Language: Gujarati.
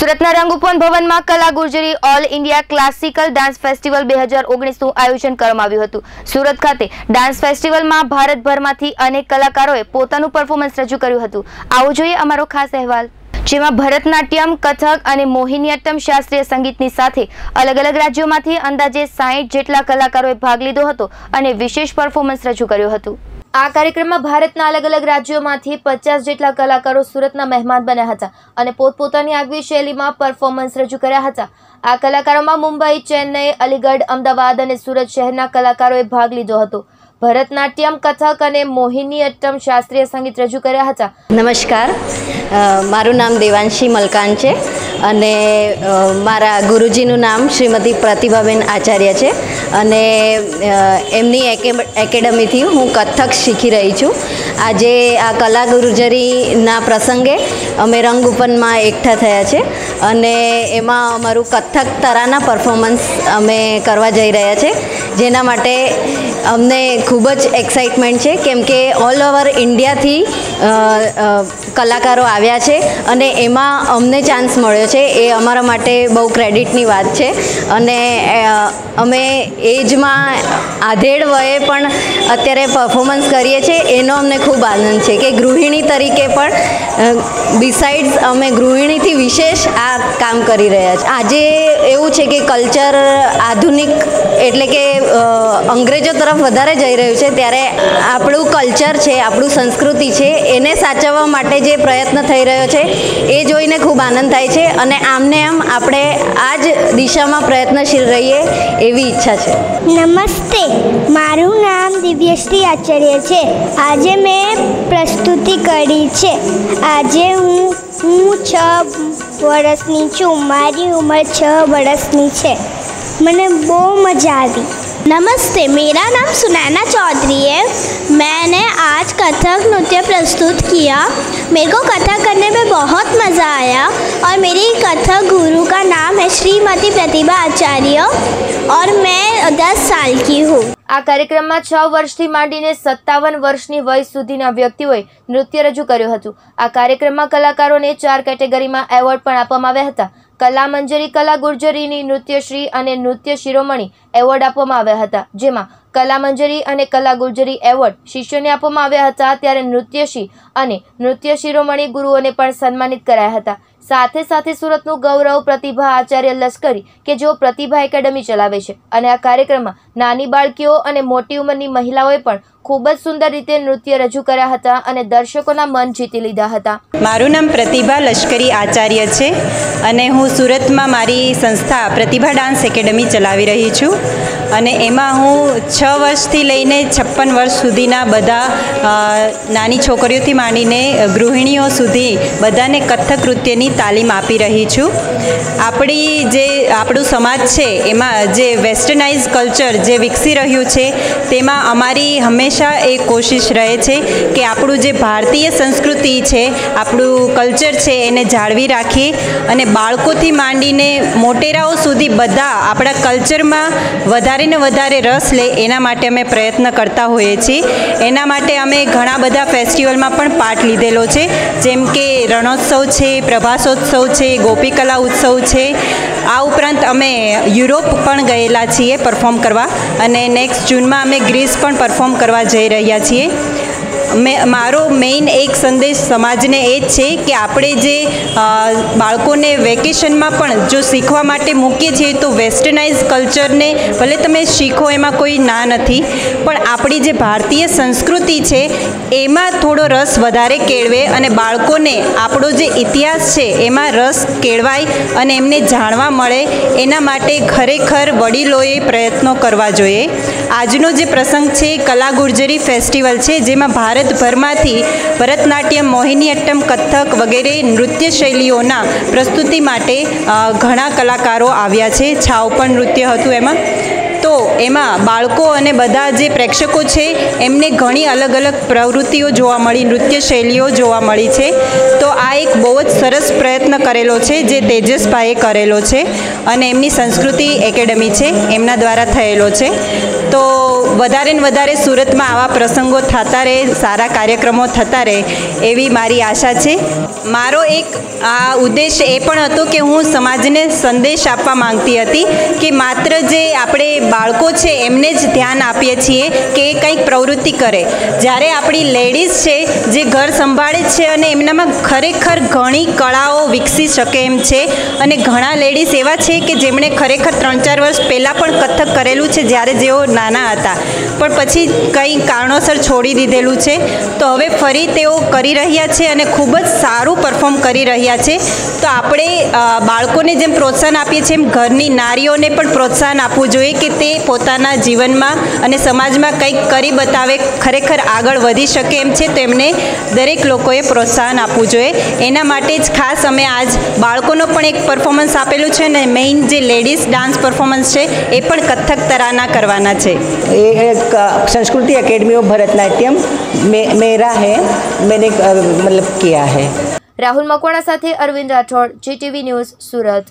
સુરતના રંગુપવન ભવનમાં Kala Gurjari all India classical dance festival બે હજાર ઓગણીસનું આયોજન કરવામાં આવ્યું હતું. સુરત ખાતે ડાન્સ ફેસ્ટિવલમાં ભારતભરમાંથી અનેક કલાકારોએ પોતાનું પરફોર્મન્સ રજૂ કર્યું હતું. આવો જોઈએ અમારો ખાસ અહેવાલ. જેમાં ભરતનાટ્યમ, કથક અને મોહિનીઅટ્ટમ શાસ્ત્રીય સંગીતની સાથે અલગ અલગ રાજ્યોમાંથી અંદાજે સાહીઠ જેટલા કલાકારોએ ભાગ લીધો હતો અને વિશેષ પરફોર્મન્સ રજૂ કર્યું હતું. આ કાર્યક્રમમાં ભારતના અલગ અલગ રાજ્યોમાંથી પચાસ જેટલા કલાકારો સુરતના મહેમાન બન્યા હતા અને પોતપોતાની આગવી શૈલીમાં પરફોર્મન્સ રજૂ કર્યા હતા. આ કલાકારોમાં મુંબઈ, ચેન્નઈ, અલીગઢ, અમદાવાદ અને સુરત શહેરના કલાકારોએ ભાગ લીધો હતો. ભરતનાટ્યમ કથક અને મોહિની અટ્ટમ શાસ્ત્રીય સંગીત રજૂ કર્યા હતા. નમસ્કાર. મારું નામ દેવાંશી મલકાન છે. અને મારા ગુરુજીનું નામ શ્રીમતી પ્રતિભાબેન આચાર્ય છે. અને એમની એકે- એકેડમીથી હું કથક શીખી રહી છું. આજે આ કલા ગુરુજરીના પ્રસંગે અમે રંગૂપનમાં એકઠા થયા છે. અને એમાં અમારું કથક તરાના પરફોર્મન્સ અમે કરવા જઈ રહ્યા છે. જેના માટે અમને ખૂબ જ એક્સાઇટમેન્ટ છે. કેમ કે ઓલ ઓવર ઇન્ડિયાથી કલાકારો આવ્યા છે. અને એમાં અમને ચાન્સ મળ્યો છે એ અમારા માટે બહુ ક્રેડિટની વાત છે. અને અમે એજમાં આધેડ વયે પણ અત્યારે પરફોર્મન્સ કરીએ છીએ. એનો અમને ખૂબ આનંદ છે કે ગૃહિણી તરીકે પણ બિસાઇડ્સ અમે ગૃહિણીથી વિશેષ આ કામ કરી રહ્યા છીએ આજે એવું છે કે કલ્ચર આધુનિક એટલે કે અંગ્રેજો તરફ વધારે જઈ રહ્યું છે, ત્યારે આપણું કલ્ચર છે, આપણું સંસ્કૃતિ છે, એને સાચવવા માટે જે પ્રયત્ન થઈ રહ્યો છે, એ જોઈને ખૂબ આનંદ થાય છે. અને આમને આમ આપણે આ જ દિશામાં પ્રયત્નશીલ રહીએ એવી ઈચ્છા છે. નમસ્તે. મારું નામ દિવ્યશ્રી આચાર્ય છે. આજે મેં પ્રસ્તુતિ કરી છે. આજે હું હું છ વર્ષની છું. મારી ઉંમર છ વર્ષની છે. મને બહુ મજા આવી. नमस्ते, मेरा नाम सुनैना चौधरी है। मैंने आज कथक नृत्य प्रस्तुत किया। मेरे को कथक करने में बहुत मज़ा आया और मेरी कथक गुरु का नाम है श्रीमती प्रतिभा आचार्य और मैं दस साल की हूँ। આ કાર્યક્રમમાં છ વર્ષથી માંડીને સત્તાવન વર્ષની વય સુધીના વ્યક્તિઓએ નૃત્ય રજૂ કર્યું હતું. આ કાર્યક્રમમાં કલાકારોને ચાર કેટેગરીમાં એવોર્ડ પણ આપવામાં આવ્યા હતા. કલા મંજરી, કલા ગુર્જરીની નૃત્યશ્રી અને નૃત્ય શિરોમણી એવોર્ડ આપવામાં આવ્યા હતા, જેમાં કલા મંજરી અને કલા ગુર્જરી એવોર્ડ શિષ્યોને આપવામાં આવ્યા હતા, ત્યારે નૃત્યશ્રી અને નૃત્ય શિરોમણી ગુરુઓને પણ સન્માનિત કરાયા હતા. સાથે સાથે સુરતનું ગૌરવ, પ્રતિભા, આચાર્ય લશ્કરી કે જેઓ પ્રતિભા એકેડમી ચલાવે છે. અને આ કાર્યક્રમમાં નાની બાળકીઓ અને મોટી ઉંમરની મહિલાઓએ પણ ખૂબ જ સુંદર રીતે નૃત્ય રજૂ કર્યા હતા અને દર્શકોના મન જીતી લીધા હતા. મારું નામ પ્રતિભા લશ્કરી આચાર્ય છે અને હું સુરતમાં મારી સંસ્થા પ્રતિભા ડાન્સ એકેડમી ચલાવી રહી છું. અને એમાં હું છ વર્ષથી લઈને છપ્પન વર્ષ સુધીના બધા નાની છોકરીઓથી માંડીને ગૃહિણીઓ સુધી બધાને કથક નૃત્યની તાલીમ આપી રહી છું. આપણી જે, આપણું સમાજ છે, એમાં જે વેસ્ટર્નાઇઝ કલ્ચર જે વિકસી રહ્યું છે, તેમાં અમારી હંમેશા એ કોશિશ રહે છે કે આપણું જે ભારતીય સંસ્કૃતિ છે, આપણું કલ્ચર છે, એને જાળવી રાખીએ અને બાળકોથી માંડીને મોટેરાઓ સુધી બધા આપણા કલ્ચરમાં વધારે ને વધારે રસ લે, એના માટે અમે પ્રયત્ન કરતા હોઈએ છીએ. એના માટે અમે ઘણા બધા ફેસ્ટિવલમાં પણ પાર્ટ લીધેલો છે. જેમ કે રણોત્સવ છે, પ્રભાસોત્સવ છે, ગોપીકલા ઉત્સવ છે. આ ઉપરાંત અમે યુરોપ પણ ગયેલા છીએ પરફોર્મ કરવા. અને નેક્સ્ટ જૂનમાં અમે ગ્રીસ પણ પરફોર્મ કરવા જઈ રહ્યા છીએ. મારો મેઇન એક સંદેશ સમાજને એ જ છે કે આપણે જે બાળકોને વેકેશનમાં પણ જો શીખવા માટે મૂકીએ છીએ તો વેસ્ટર્નાઇઝ કલ્ચરને ભલે તમે શીખો એમાં કોઈ ના નથી, પણ આપણી જે ભારતીય સંસ્કૃતિ છે એમાં થોડો રસ વધારે કેળવે અને બાળકોને આપણો જે ઇતિહાસ છે એમાં રસ કેળવાય અને એમને જાણવા મળે, એના માટે ખરેખર વડીલોએ પ્રયત્નો કરવા જોઈએ. આજનો જે પ્રસંગ છે કલા ગુર્જરી ફેસ્ટિવલ છે, જેમાં ભારતભરમાંથી ભરતનાટ્યમ મોહિનીઅટ્ટમ કથક વગેરે નૃત્ય શૈલીઓના પ્રસ્તુતિ માટે ઘણા કલાકારો આવ્યા છે. છાવ પણ નૃત્ય હતું એમાં. તો એમાં બાળકો અને બધા જે પ્રેક્ષકો છે, એમને ઘણી અલગ અલગ પ્રવૃત્તિઓ જોવા મળી, નૃત્ય શૈલીઓ જોવા મળી છે. તો બહુ જ સરસ પ્રયત્ન કરેલો છે, જે તેજસભાઈએ કરેલો છે અને એમની સંસ્કૃતિ એકેડમી છે, એમના દ્વારા થયેલો છે. તો વધારે ને વધારે સુરતમાં આવા પ્રસંગો થતા રહે, સારા કાર્યક્રમો થતા રહે એવી મારી આશા છે. મારો એક આ ઉદ્દેશ એ પણ હતો કે હું સમાજને સંદેશ આપવા માંગતી હતી કે માત્ર જે આપણે બાળકો છે એમને જ ધ્યાન આપીએ છીએ કે એ કંઈક પ્રવૃત્તિ કરે. જ્યારે આપણી લેડીઝ છે જે ઘર સંભાળે છે અને એમનામાં ખરેખર ઘણી કળાઓ વિકસી શકે એમ છે અને ઘણા લેડીઝ એવા છે કે જેમણે ખરેખર ત્રણ ચાર વર્ષ પહેલાં પણ કથક કરેલું છે જ્યારે જેઓ નાના હતા. પણ પછી કંઈ કારણોસર છોડી દીધેલું છે. તો હવે ફરી તેઓ કરી રહ્યા છે અને ખૂબ જ સારું પરફોર્મ કરી રહ્યા છે. તો આપણે બાળકોને જેમ પ્રોત્સાહન આપીએ છીએ એમ ઘરની નારીઓને પણ પ્રોત્સાહન આપવું જોઈએ કે તે પોતાના જીવનમાં અને સમાજમાં કંઈક કરી બતાવે, ખરેખર આગળ વધી શકે એમ છે તેમને દરેક લોકોએ પ્રોત્સાહન આપવું જોઈએ. એના માટે જ ખાસ અમે આજ બાળકોનો પણ એક પરફોર્મન્સ આપેલું છે અને મેઇન જે લેડીઝ ડાન્સ પરફોર્મન્સ છે એ પણ કથક તરાના કરવાના છે. ये एक अ, संस्कृति एकेडमी ऑफ भरतनाट्यम मे, मेरा है मैंने अ, मतलब किया है રાહુલ મકવાણા સાથે અરવિંદ રાઠોડ જીટીવી ન્યૂઝ સુરત